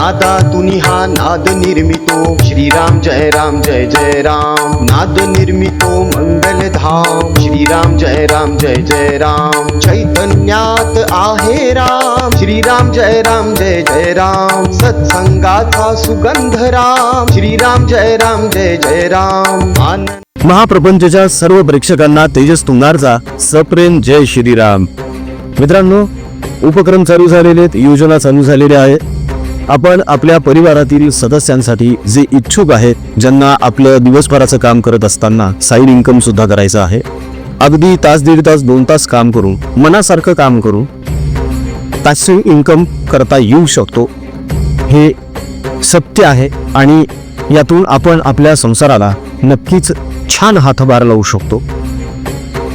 नादा तुनी हा नाद निर्मितो। श्रीराम जय राम जय जय राम। नाद निर्मितो मंगलधाम श्रीराम जय राम जय जय राम। चैतन्यात आहे राम। श्रीराम जय राम जय जय राम। सत्संगाचा सुगंध राम। श्रीराम जय राम जय जय राम। महाप्रपंचच्या सर्व प्रेक्षकांना तेजस तुंगारचा सप्रेम जय श्रीराम. मित्रांनो उपक्रम चालू झालेले आहेत योजना चालू झालेल्या आहेत आपण आपल्या परिवारातील सदस्यांसाठी जे इच्छुक आहेत ज्यांना आपलं दिवसभराचं काम करत असताना साईड इन्कम सुद्धा करायचं आहे. अगदी तास दीड तास दोन तास काम करून मनासारखं काम करून तासी इन्कम करता येऊ शकतो. हे सत्य आहे आणि यातून आपण आपल्या संसाराला नक्कीच छान हातभार लावू शकतो.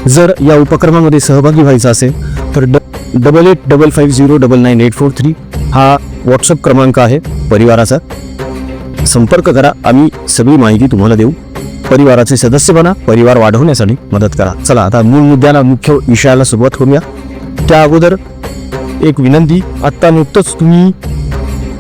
जर या उपक्रमामध्ये सहभागी व्हायचं असेल तर ड double eight double five zero double nine eight four three हा व्हॉट्सअप क्रमांक आहे परिवाराचा. संपर्क करा आम्ही सगळी माहिती तुम्हाला देऊ. परिवाराचे सदस्य बना परिवार वाढवण्यासाठी मदत करा. चला आता मूळ मुद्द्याला मुख्य विषयाला सुरुवात करूया. त्या अगोदर एक विनंती आत्ता नुकतंच तुम्ही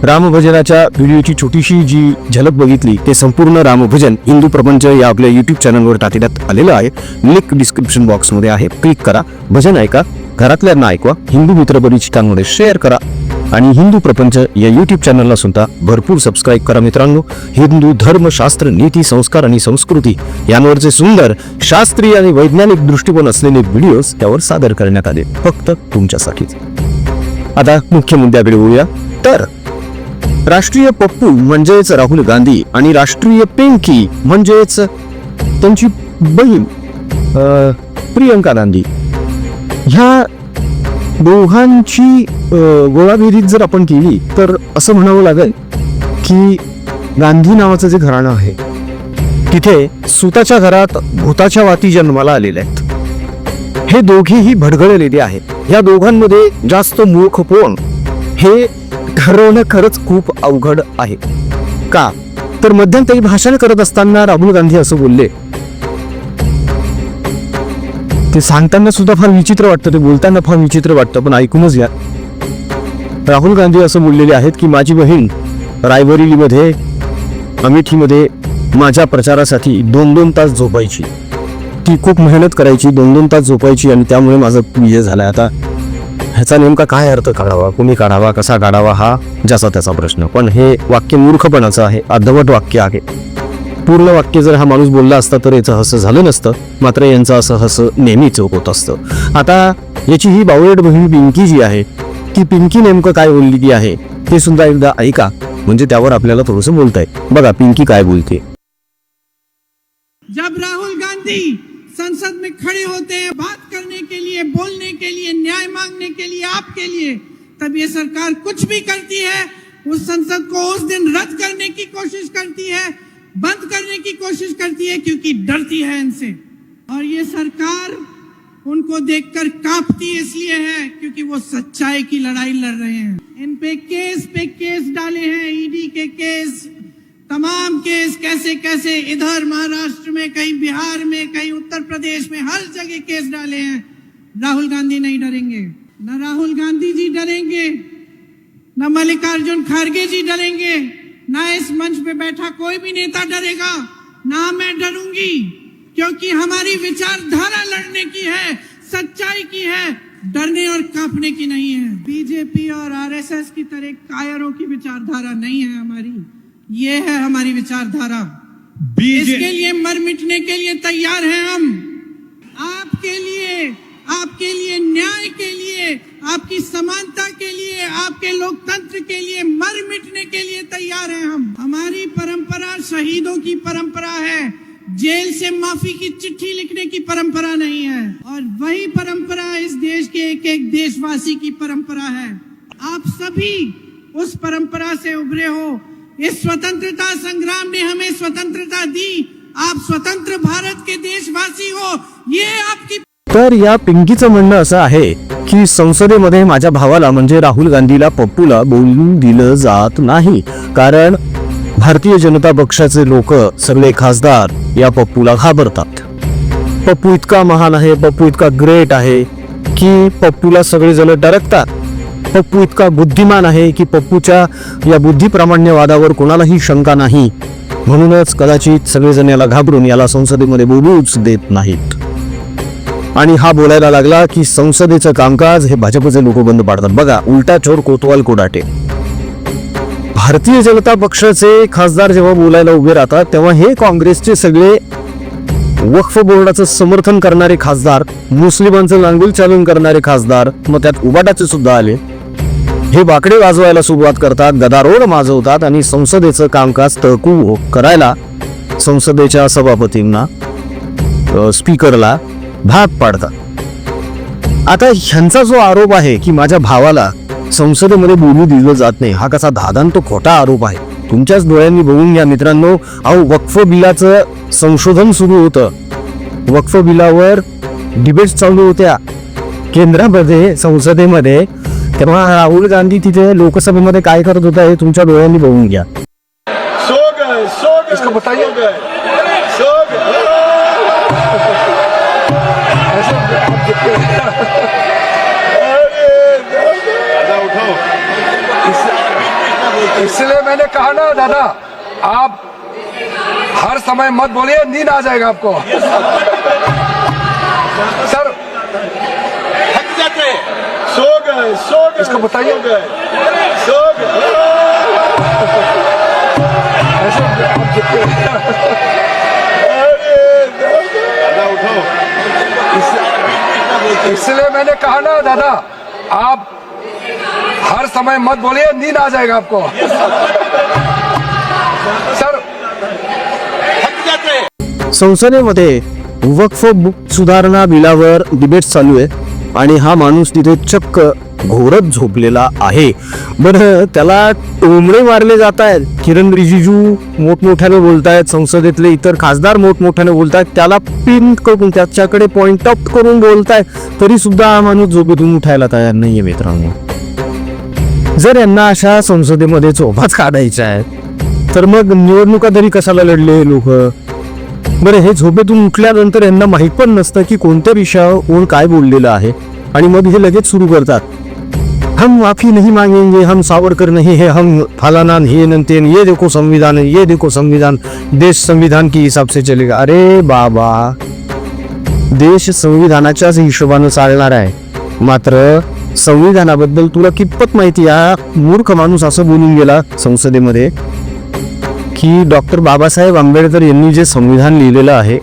रामभजनाच्या व्हिडिओची छोटीशी जी झलक बघितली ते संपूर्ण रामभजन हिंदू प्रपंच या आपल्या युट्यूब चॅनलवर टाकण्यात आलेलं आहे. लिंक डिस्क्रिप्शन बॉक्समध्ये आहे. क्लिक करा. भजन ऐका. घरातल्यांना ऐकवा हिंदू मित्र परिचितांमध्ये शेअर करा. आणि हिंदू प्रपंच या युट्यूब चॅनलला सुद्धा भरपूर सबस्क्राईब करा मित्रांनो. हिंदू धर्म शास्त्र नीती संस्कार आणि संस्कृती यांवरचे सुंदर शास्त्रीय आणि वैज्ञानिक दृष्टिकोन असलेले व्हिडिओज त्यावर सादर करण्यात आले. फक्त तुमच्यासाठीच. आता मुख्य मुद्द्याकडे बोलूया तर राष्ट्रीय पप्पू म्हणजेच राहुल गांधी आणि राष्ट्रीय पिंकी म्हणजेच त्यांची बहीण प्रियंका गांधी. ह्या दोघांची गोळाबेरीज जर आपण केली तर असं म्हणावं लागेल की गांधी नावाचं जे घराणं आहे तिथे सुताच्या घरात भूताच्या वाती जन्माला आलेल्या आहेत. हे दोघेही भडगळलेले आहेत. या दोघांमध्ये जास्त मूर्खपण हे ठरवणं खरंच खूप अवघड आहे. का? तर मध्यंतरी भाषण करत असताना राहुल गांधी असं बोलले ते सांगताना सुद्धा फार विचित्र वाटतं ते बोलताना फार विचित्र वाटतं पण ऐकूनच घ्या. राहुल गांधी असं बोललेले आहेत की माझी बहीण रायबरेलीमध्ये अमेठीमध्ये माझ्या प्रचारासाठी दोन दोन तास झोपायची. ती खूप मेहनत करायची दोन दोन तास झोपायची आणि त्यामुळे माझं विजय झाला आता ह्याचा नेमका काय अर्थ काढावा? कुणी काढावा? कसा काढावा? हा ज्याचा त्याचा प्रश्न. पण हे वाक्य मूर्खपणाचं आहे अर्धवट वाक्य आहे. पूर्ण वाक्य जर हा माणूस बोलला असता तर याचं हसं झालं नसतं. मात्र यांचं असं हसं नेहमीच होत असतं. आता याची ही बावळट बहीण पिंकी जी आहे की पिंकी नेमकं काय बोलली आहे ते सुद्धा एकदा ऐका. म्हणजे त्यावर आपल्याला थोडंसं बोलता येईल बघा पिंकी काय बोलते. जब राहुल गांधी संसद में खड़े होते हैं बात करने के लिए बोलने के लिए न्याय मांगने के लिए आपके लिए तब ये सरकार कुछ भी करती है उस संसद को उस दिन रद्द करने की कोशिश करती है बंद करने की कोशिश करती है क्योंकि डरती है इनसे। और ये सरकार उनको देखकर कांपती इसलिए है क्योंकि वो सच्चाई की लड़ाई लड़ रहे हैं। इन पे केस पे केस डाले हैं ईडी के केस, तमाम केस कैसे कैसे इधर महाराष्ट्र में, कहीं बिहार में, कहीं उत्तर प्रदेश में हर जगह केस डाले हैं। राहुल गांधी नहीं डरेंगे। न राहुल गांधी जी डरेंगे, न मल्लिकार्जुन खड़गे जी डरेंगे। न इस मंच पे बैठा कोई भी नेता डरेगा ना मैं डरूँगी क्योंकि हमारी विचारधारा लड़ने की है सच्चाई की है डरने और कांपने की नहीं है। बीजेपी और आरएसएस की तरह कायरों की विचारधारा नहीं है हमारी ये है हमारी विचारधारा। इसके लिए मर मिटने के लिए तैयार हैं हम। आपके लिए आपके लिए, न्याय के लिए, आपकी समानता के लिए, आपके लोकतंत्र के लिए मर मिटने के लिए तैयार हैं हम। हमारी परंपरा शहीदों की परंपरा है। जेल से माफ़ी की चिट्ठी लिखने की परंपरा नहीं है। और वही परंपरा इस देश के एक एक देशवासी की परंपरा है। आप सभी उस परंपरा से उभरे हो। इस स्वतंत्रता संग्राम ने हमें स्वतंत्रता दी। आप स्वतंत्र भारत के देशवासी हो। ये आपकी तर या पिंकीचं म्हणणं असं आहे की संसदेमध्ये माझ्या भावाला म्हणजे राहुल गांधीला पप्पूला बोलू दिलं जात नाही. कारण भारतीय जनता पक्षाचे लोक सगळे खासदार या पप्पूला घाबरतात. पप्पू इतका महान आहे पप्पू इतका ग्रेट आहे की पप्पूला सगळेजण डरकतात. पप्पू इतका बुद्धिमान आहे की पप्पूच्या या बुद्धिप्रामाण्यवादावर कोणालाही शंका नाही. म्हणूनच कदाचित सगळेजण याला घाबरून याला संसदेमध्ये बोलूच देत नाहीत. आणि हा बोलायला लागला की संसदेचं कामकाज हे भाजपचे लोक बंद पाडतात. बघा उलटा चोर कोतवाल कोडाटे. भारतीय जनता पक्षाचे खासदार जेव्हा बोलायला उभे राहतात तेव्हा हे काँग्रेसचे सगळे वक्फ बोर्डाचं समर्थन करणारे खासदार मुस्लिमांचं लांगुल चालून करणारे खासदार मग त्यात उबाटाचे सुद्धा आले. हे बाकडे वाजवायला सुरुवात करतात गदारोळ माजवतात आणि संसदेचं कामकाज तहकूब करायला संसदेच्या सभापतींना स्पीकरला भाग पाडतात. आता ह्यांचा जो आरोप आहे की माझ्या भावाला संसदेमध्ये बोलू दिलं जात नाही हा कसा दादान तो खोटा आरोप आहे? तुमच्याच डोळ्यांनी बघून घ्या मित्रांनो अहो वक्फ बिलाचं संशोधन सुरू होतं. वक्फ बिलावर डिबेट चालू होत्या. केंद्रामध्ये संसदेमध्ये तेव्हा राहुल गांधी तिथे लोकसभेमध्ये काय करत होता हे तुमच्या डोळ्यांनी बघून घ्या. इसलिए मैंने कहा ना दादा आप हर समय मत बोलिए नींद आ जाएगा आपको। सर। सो गए सो गए इसको बताइए। सो गए। इसलिए मैंने कहा ना दादा आप हर समय मत बोलिए नींद आ जाएगा आपको। सर। संसदेमध्ये वक्फ बुक सुधारणा बिलावर डिबेट चालू आहे आणि हा माणूस तिथे चक्क घोरत झोपलेला आहे. बरं त्याला टोमडे मारले जात आहेत. किरण रिजिजू मोठमोठ्याने बोलतायत संसदेतले इतर खासदार मोठमोठ्याने बोलतायत त्याला पिन करून त्याच्याकडे पॉइंट आउट करून बोलतायत. तरी सुद्धा हा माणूस झोपेतून उठायला तयार नाहीये मित्रांनो. जर यांना अशा संसदेमध्ये चोपाच काढायच्या आहेत तर मग निवडणुका तरी कशाला लढले लोक? बरं हे झोपेतून उठल्यानंतर यांना माहीत पण नसतं की कोणत्या विषयावर कोण काय बोललेलं आहे आणि मग हे लगेच सुरू करतात. हम माफी नहीं मागेंगे हम सावरकर नाही हे हम फलाना हे नंतेन ये देखो संविधान ये देखो संविधान देश संविधान की हिसाब से चलेगा. अरे बाबा देश संविधानाच्याच हिशोबानं चालणार आहे. मात्र संविधानाबद्दल तुला कितपत माहिती? या मूर्ख माणूस असं बोलून गेला संसदेमध्ये की डॉक्टर बाबासाहेब आंबेडकर यांनी जे संविधान लिहिलेलं आहे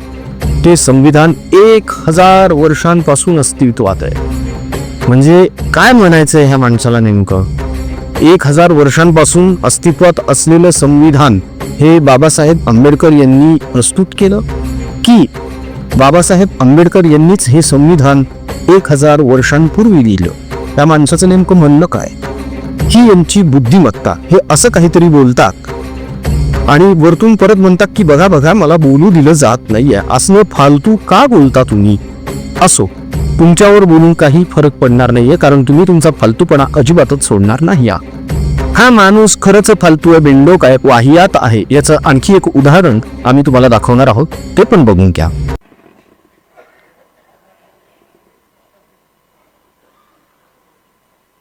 ते संविधान एक हजार वर्षांपासून अस्तित्वात आहे. म्हणजे काय म्हणायचं आहे ह्या माणसाला नेमकं? एक हजार वर्षांपासून अस्तित्वात असलेलं संविधान हे बाबासाहेब आंबेडकर यांनी प्रस्तुत केलं? की बाबासाहेब आंबेडकर यांनीच हे संविधान एक हजार वर्षांपूर्वी लिहिलं? त्या माणसाचं नेमकं म्हणणं काय? ही यांची बुद्धिमत्ता हे असं काहीतरी बोलतात. आणि वरतून परत म्हणतात की बघा बघा मला बोलू दिलं जात नाहीये. असं फालतू का बोलता तुम्ही? असो तुमच्यावर बोलून काही फरक पडणार नाहीये कारण तुम्ही तुमचा फालतूपणा अजिबातच सोडणार नाही हा माणूस खरंच फालतू आहे बेंडोक आहे वाहियात आहे. याचं आणखी एक उदाहरण आम्ही तुम्हाला दाखवणार आहोत ते पण बघून घ्या.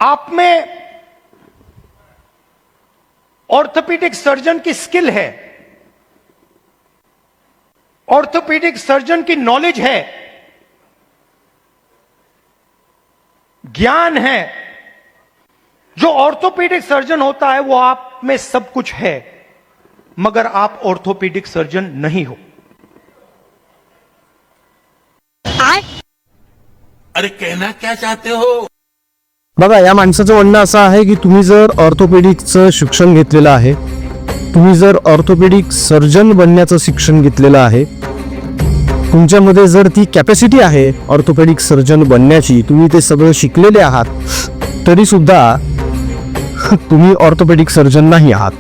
आप में ऑर्थोपेडिक सर्जन की स्किल है ऑर्थोपेडिक सर्जन की नॉलेज है ज्ञान है जो ऑर्थोपेडिक सर्जन होता है वो आप में सब कुछ है मगर आप ऑर्थोपेडिक सर्जन नहीं हो। अरे कहना क्या चाहते हो? बघा या माणसाचं म्हणणं असं आहे की तुम्ही जर ऑर्थोपेडिकचं शिक्षण घेतलेलं आहे तुम्ही जर ऑर्थोपेडिक सर्जन बनण्याचं शिक्षण घेतलेलं आहे तुमच्यामध्ये जर ती कॅपॅसिटी आहे ऑर्थोपेडिक सर्जन बनण्याची तुम्ही ते सगळं शिकलेले आहात तरीसुद्धा तुम्ही ऑर्थोपेडिक सर्जन नाही आहात.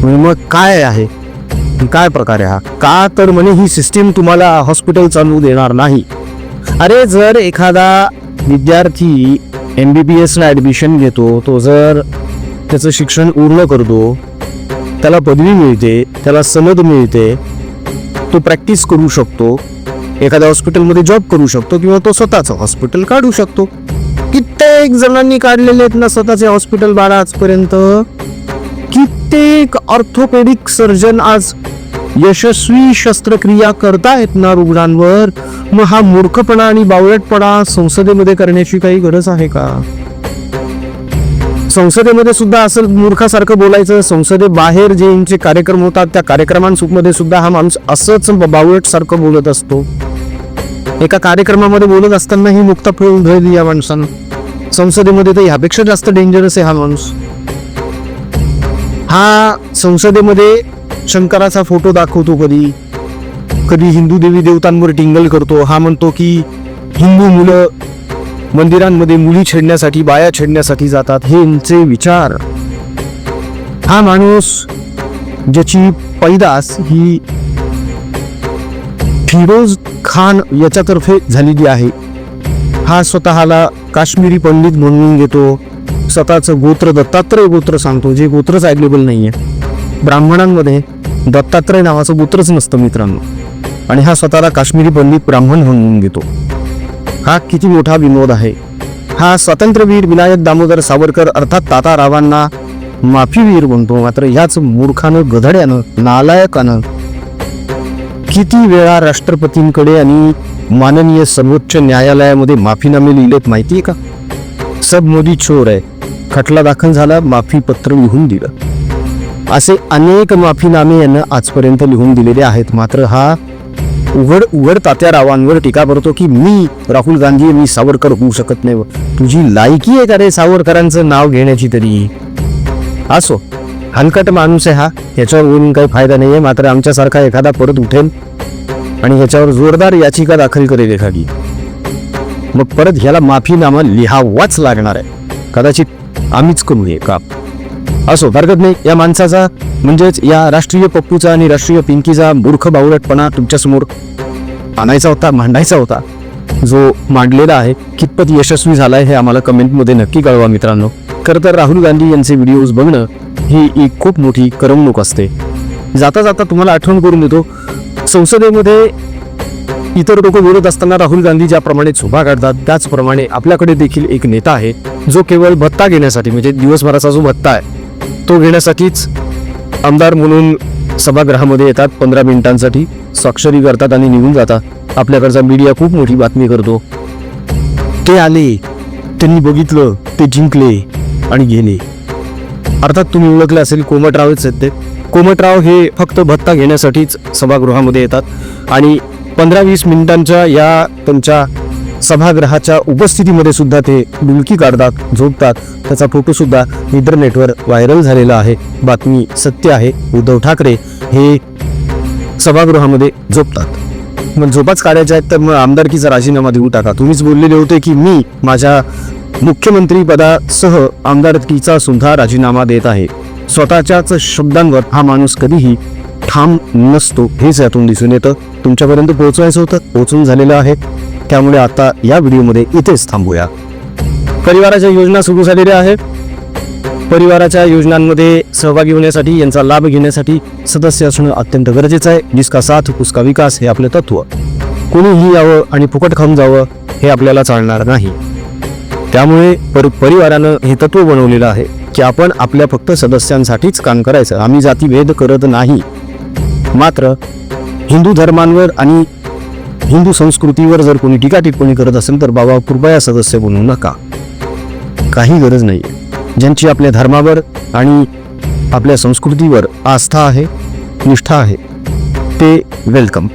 म्हणजे मग काय आहे? काय प्रकार आहे हा? का तर म्हणे ही सिस्टीम तुम्हाला हॉस्पिटल चालू देणार नाही. अरे जर एखादा विद्यार्थी एम बी बी एसला ॲडमिशन घेतो तो जर त्याचं शिक्षण पूर्ण करतो त्याला पदवी मिळते त्याला सनद मिळते तो प्रॅक्टिस करू शकतो एखाद्या हॉस्पिटलमध्ये जॉब करू शकतो किंवा तो स्वतःचं हॉस्पिटल काढू शकतो. कित्येक जणांनी काढलेले आहेत ना स्वतःचे हॉस्पिटल बाळा आजपर्यंत. कित्येक ऑर्थोपेडिक सर्जन आज यशस्वी शस्त्रक्रिया करता येत ना रुग्णांवर. मग हा मूर्खपणा आणि बावळटपणा संसदेमध्ये करण्याची काही गरज आहे का? संसदेमध्ये सुद्धा असं मूर्खासारखं बोलायचं संसदेबाहेर जे यांचे कार्यक्रम होतात त्या कार्यक्रमांमध्ये सुद्धा हा माणूस असंच बावळट सारखं बोलत असतो. एका कार्यक्रमामध्ये बोलत असताना ही मुक्ता फिरून राहिली या माणसानं. संसदेमध्ये तर ह्यापेक्षा जास्त डेंजरस आहे हा माणूस. हा संसदेमध्ये शंकराचा फोटो दाखवतो कधी. कधी हिंदू देवी देवतांवर टिंगल करतो. हा म्हणतो की हिंदू मुलं मंदिरांमध्ये मुली छेडण्यासाठी बाया छेडण्यासाठी जातात. हे यांचे विचार. हा माणूस ज्याची पैदास ही फिरोज खान याच्यातर्फे झालेली आहे. हा स्वतःला काश्मीरी पंडित म्हणून घेतो. स्वतःचं गोत्र दत्तात्रय गोत्र सांगतो जे गोत्रच अवेलेबल आहे ब्राह्मणांमध्ये दत्तात्रय नावाचं पुत्रच नसतं मित्रांनो. आणि हा स्वतःला काश्मीरी पंडित ब्राह्मण म्हणून घेतो. हा किती मोठा विनोद आहे. हा स्वातंत्र्यवीर विनायक दामोदर सावरकर अर्थात तातारावांना माफीवीर म्हणतो. मात्र याच मूर्खानं गधड्यानं नालायकानं किती वेळा राष्ट्रपतींकडे आणि माननीय सर्वोच्च न्यायालयामध्ये माफीनामे लिहिलेत माहिती आहे का? सब मोदी चोर आहे. खटला दाखल झाला माफी पत्र लिहून दिलं. असे अनेक माफीनामे यांना आजपर्यंत लिहून दिलेले आहेत. मात्र हा उघड उघड तात्या रावांवर टीका करतो की मी राहुल गांधी मी सावरकर होऊ शकत नाही. तुझी लायकी आहे का रे सावरकरांचं नाव घेण्याची तरी? असो हलकट माणूस आहे हा. ह्याच्यावर बोलून काही फायदा नाही आहे मात्र आमच्यासारखा एखादा परत उठेल आणि ह्याच्यावर जोरदार याचिका दाखल करेल एखादी. मग परत ह्याला माफीनामा लिहावाच लागणार आहे. कदाचित आम्हीच करू हे असो हरकत नाही या माणसाचा म्हणजेच या राष्ट्रीय पप्पूचा आणि राष्ट्रीय पिंकीचा मूर्ख बावळटपणा तुमच्यासमोर आणायचा होता मांडायचा होता जो मांडलेला आहे कितपत यशस्वी झाला आहे हे आम्हाला कमेंटमध्ये नक्की कळवा मित्रांनो. खरं तर राहुल गांधी यांचे व्हिडिओज बघणं ही एक खूप मोठी करमणूक असते. जाता जाता तुम्हाला आठवण करून देतो संसदेमध्ये इतर लोक बोलत असताना राहुल गांधी ज्याप्रमाणे शोभा काढतात त्याचप्रमाणे आपल्याकडे देखील एक नेता आहे जो केवळ भत्ता घेण्यासाठी म्हणजे दिवसभराचा जो भत्ता आहे तो घेण्यासाठीच आमदार म्हणून सभागृहामध्ये येतात. पंधरा मिनिटांसाठी स्वाक्षरी करतात आणि निघून जातात. आपल्याकडचा मीडिया खूप मोठी बातमी करतो. ते आले त्यांनी बघितलं ते जिंकले आणि गेले. अर्थात तुम्ही ओळखले असेल कोमटरावच आहेत ते. कोमटराव हे फक्त भत्ता घेण्यासाठीच सभागृहामध्ये येतात. आणि पंधरा वीस मिनिटांच्या या त्यांच्या सभागृहाच्या उपस्थितीमध्ये सुद्धा ते डुलकी काढतात झोपतात. त्याचा फोटो सुद्धा इंटरनेटवर व्हायरल झालेला आहे. बातमी सत्य आहे. उद्धव ठाकरे हे सभागृहामध्ये झोपतात. मग झोपाच काढायच्या आहेत तर मग आमदारकीचा राजीनामा देऊ टाका. तुम्हीच बोललेले होते की मी माझ्या मुख्यमंत्री पदासह आमदारकीचा सुद्धा राजीनामा देत आहे. स्वतःच्याच शब्दांवर हा माणूस कधीही ठाम नसतो. हेच यातून दिसून येतं. तुमच्यापर्यंत पोहोचवायचं होतं. पोहोचून झालेलं आहे. त्यामुळे आता या व्हिडिओमध्ये इथेच थांबूया. परिवाराच्या योजना सुरू झालेल्या आहेत. परिवाराच्या योजनांमध्ये सहभागी होण्यासाठी यांचा लाभ घेण्यासाठी सदस्य असणं अत्यंत गरजेचं आहे. जिसका साथ उसका विकास हे आपलं तत्व. कोणीही यावं आणि फुकट खाऊन जावं हे आपल्याला चालणार नाही. त्यामुळे पर परिवारानं हे तत्व बनवलेलं आहे की आपण आपल्या फक्त सदस्यांसाठीच काम करायचं. आम्ही जातीभेद करत नाही. मात्र हिंदू धर्मांवर आणि हिंदू संस्कृतीवर जर कोणी टीका टिप्पणी करत असेल तर बाबा कृपया सदस्य बनवू नका. काही गरज नाही ज्यांची आपल्या धर्मावर आणि आपल्या संस्कृतीवर आस्था आहे निष्ठा आहे ते वेलकम.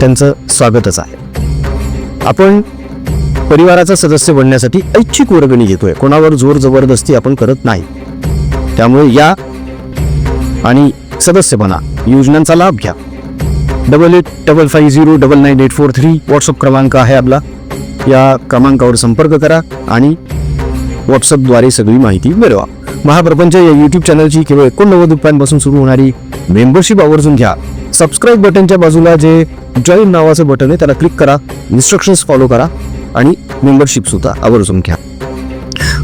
त्यांचं स्वागतच आहे. आपण परिवाराचा सदस्य बनण्यासाठी ऐच्छिक वर्गणी घेतोय. कोणावर जोर जबरदस्ती आपण करत नाही. त्यामुळे या आणि सदस्य बना योजनांचा लाभ घ्या. Double eight double five zero double nine eight four three WhatsApp क्रमांक आहे आपला. या क्रमांकावर संपर्क करा आणि व्हॉट्सअपद्वारे सगळी माहिती मिळवा. महाप्रपंच या यूट्यूब चॅनलची केवळ एकोणनव्वद रुपयांपासून सुरू होणारी मेंबरशिप आवर्जून घ्या. सबस्क्राईब बटनच्या बाजूला जे जॉईन नावाचं बटन आहे त्याला क्लिक करा. इन्स्ट्रक्शन्स फॉलो करा आणि मेंबरशिप सुद्धा आवर्जून घ्या.